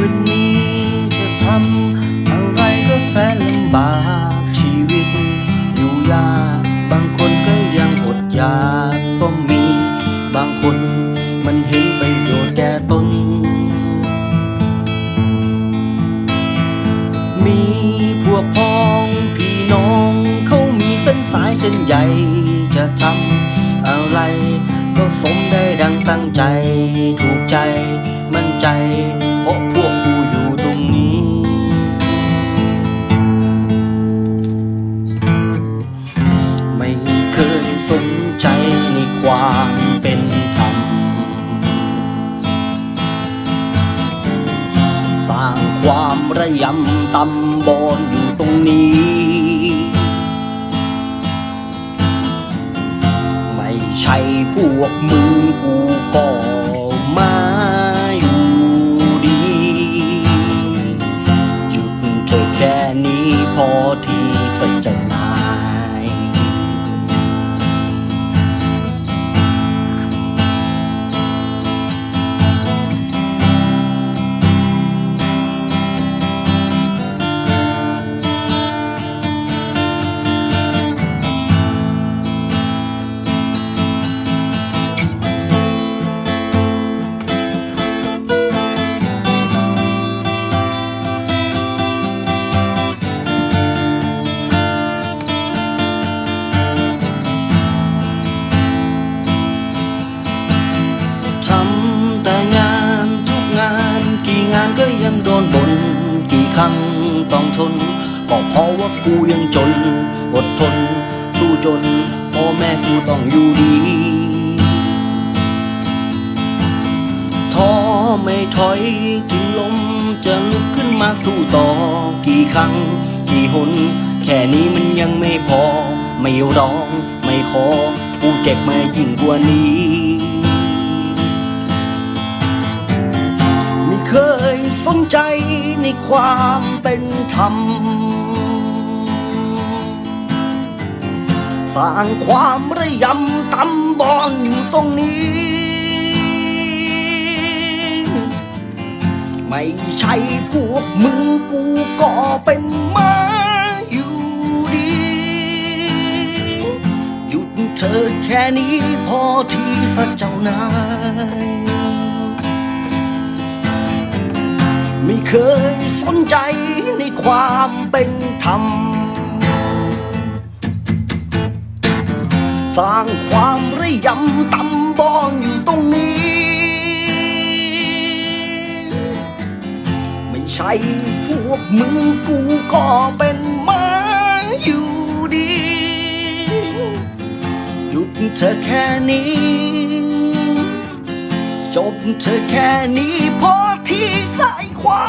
วันนี้จะทำอะไรก็แสนลำบากชีวิต อยู่ยากบางคนก็ยังอดอยากก็มี บางคนมันเห็นประโยชน์แก่ตน มีพวกพ้องพี่น้องเขามีเส้นสายเส้นใหญ่จะทำอะไรก็สมได้ดังตั้งใจ ถูกใจ มั่นใจ ระยำตำบอนอยู่ตรงนี้ ไม่ใช่พวกมึงกูก็มาอยู่ดี หยุดเธอแค่นี้พอที่ ครั้งต้องทนก็เพราะว่ากูยังจน อดทน สู้จนพ่อแม่กูต้องอยู่ดีท้อไม่ถอยกินลมจะลุกขึ้นมาสู้ต่อ กี่ครั้ง กี่หน แค่นี้มันยังไม่พอ ไม่ร้องไม่ขอ กูเจ็บมายิ่งกว่านี้ ไม่เคย สนใจในความเป็นธรรม สร้างความระยำตำบอนอยู่ตรงนี้ ไม่ใช่พวกมึงกูก็เป็นมาอยู่ดี หยุดเธอแค่นี้พอที่สักเจ้านาย เคยสนใจในความเป็นธรรม สร้างความระยำตำบอนอยู่ตรงนี้ ไม่ใช่พวกมึงกูก็เป็นมาอยู่ดี หยุดเธอแค่นี้ จบเธอแค่นี้พอที่สายควา